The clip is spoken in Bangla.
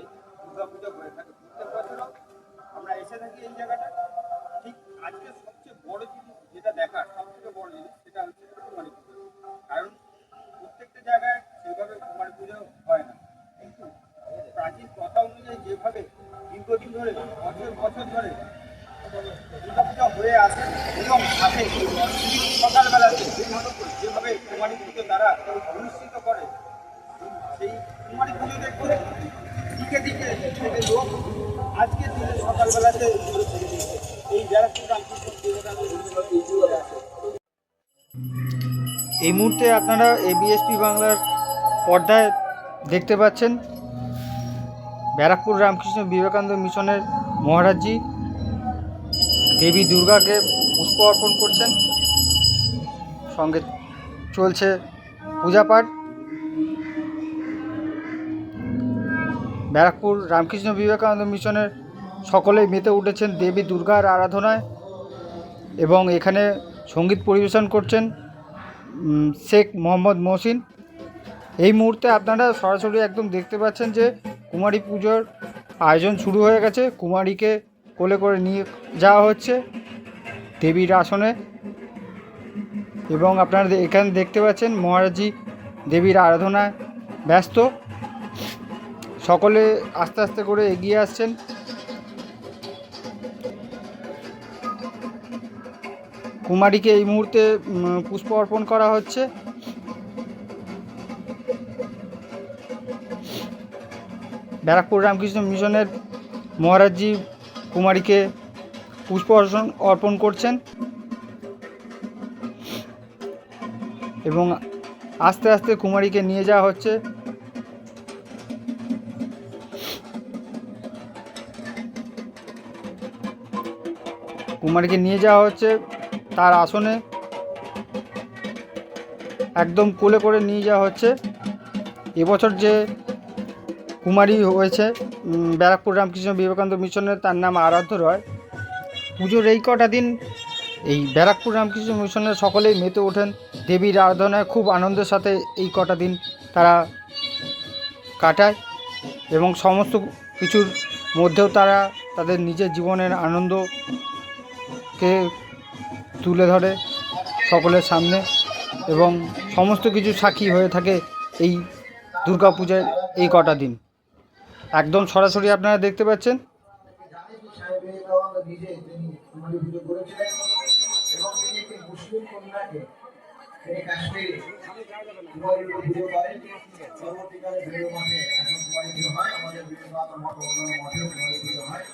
অনেকেই দুর্গাপূজা করে থাকে প্রত্যেকবার আমরা এসে থাকি এই জায়গাটা। ঠিক আজকে সবচেয়ে বড় জিনিস যেটা দেখার, সবথেকে বড় জিনিস, সেটা হচ্ছে কুমারী পুজো। কারণ প্রত্যেকটা জায়গায় সেভাবে কুমারী পুজো হয় না। কিন্তু প্রাচীন কথা অনুযায়ী যেভাবে দীর্ঘদিন ধরে, বছর বছর ধরে দুর্গাপূজা হয়ে আসে এবং সাথে সকালবেলাতে যেভাবে কুমারী পুজো দ্বারা অনুষ্ঠিত আজকে দিনে সকালবেলাতে এই এই মুহূর্তে আপনারা এবিএসপি বাংলার পর্দায় দেখতে পাচ্ছেন ব্যারাকপুর রামকৃষ্ণ বিবেকানন্দ মিশনের মহারাজজি দেবী দুর্গাকে পুষ্প অর্পণ করছেন। সঙ্গে চলছে পূজাপাঠ। ব্যারাকপুর রামকৃষ্ণ বিবেকানন্দ মিশনের সকলেই মেতে উঠেছেন দেবী দুর্গার আরাধনায় এবং এখানে সংগীত পরিবেশন করছেন শেখ মোহাম্মদ মহসিন। এই মুহূর্তে আপনারা সরাসরি একদম দেখতে পাচ্ছেন যে কুমারী পুজোর আয়োজন শুরু হয়ে গেছে। কুমারীকে কোলে করে নিয়ে যাওয়া হচ্ছে দেবীর আসনে। এবং আপনারা এখানে দেখতে পাচ্ছেন মহারাজজি দেবীর আরাধনায় ব্যস্ত। সকলে আস্তে আস্তে করে এগিয়ে আসছেন। কুমারীকে এই মুহূর্তে পুষ্প অর্পণ করা হচ্ছে। ব্যারাকপুর রামকৃষ্ণ মিশনের মহারাজজি কুমারীকে পুষ্প অর্পণ করছেন। এবং আস্তে আস্তে কুমারীকে নিয়ে যাওয়া হচ্ছে। কুমারীকে নিয়ে যাওয়া হচ্ছে। তার আসনে একদম কোলে করে নিয়ে যাওয়া হচ্ছে। এবছর যে কুমারী হয়েছে ব্যারাকপুর রামকৃষ্ণ বিবেকানন্দ মিশনের, তার নাম আরাধ্য রয়। পুজোর এই কটা দিন এই ব্যারাকপুর রামকৃষ্ণ মিশনের সকলেই মেতে ওঠেন। দেবীর আরাধনায় খুব আনন্দের সাথে এই কটা দিন তারা কাটায় এবং সমস্ত কিছুর মধ্যেও তারা তাদের নিজের জীবনের আনন্দকে তুলে ধরে সকলের সামনে এবং সমস্ত কিছু সাক্ষী হয়ে থাকে এই দুর্গাপূজার এই কটা দিন। একদম সরাসরি আপনারা দেখতে পাচ্ছেন। পরবর্তীকালে হয় আমাদের হয়